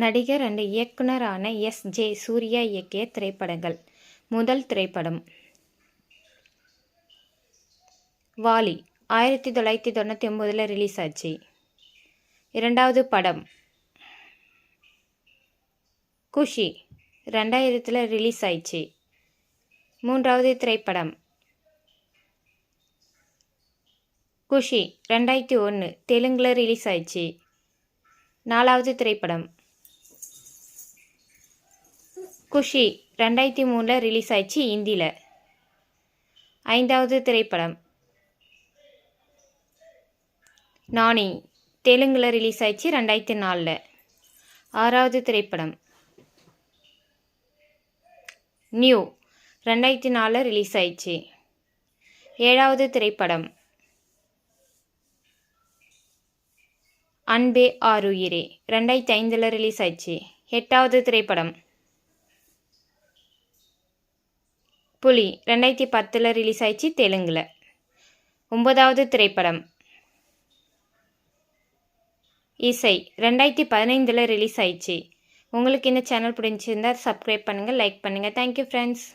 நடிகர் அண்ட் இயக்குனரான S. J. Surya இயக்கிய திரைப்படங்கள். முதல் திரைப்படம். வாலி ஆயிரத்தி தொள்ளாயிரத்தி தொண்ணூற்றி ஒம்போதில் ரிலீஸ் ஆச்சு. இரண்டாவது படம். குஷி ரெண்டாயிரத்தில் ரிலீஸ் ஆயிடுச்சு. மூன்றாவது திரைப்படம். குஷி ரெண்டாயிரத்தி ஒன்று தெலுங்கில் ரிலீஸ் ஆயிடுச்சு. நாலாவது திரைப்படம். குஷி ரெண்டாயிரத்தி மூணில் ரிலீஸ் ஆயிடுச்சு ஹிந்தியில் ஐந்தாவது திரைப்படம். நாணி தெலுங்கில் ரிலீஸ் ஆயிடுச்சு ரெண்டாயிரத்தி நாலில். ஆறாவது திரைப்படம். நியூ ரெண்டாயிரத்தி நாலில் ரிலீஸ் ஆயிடுச்சு. ஏழாவது திரைப்படம். அன்பே ஆருயிரே ரெண்டாயிரத்தி ஐந்தில் ரிலீஸ் ஆயிடுச்சு. எட்டாவது திரைப்படம். புலி ரெண்டாயிரத்தி பத்தில் ரிலீஸ் ஆயிடுச்சு தெலுங்கில். ஒன்பதாவது திரைப்படம். இசை ரெண்டாயிரத்தி பதினைந்தில் ரிலீஸ் ஆயிடுச்சு. உங்களுக்கு இந்த சேனல் பிடிச்சிருந்தால் சப்ஸ்கிரைப் பண்ணுங்கள் லைக் பண்ணுங்கள் தேங்க்யூ ஃப்ரெண்ட்ஸ்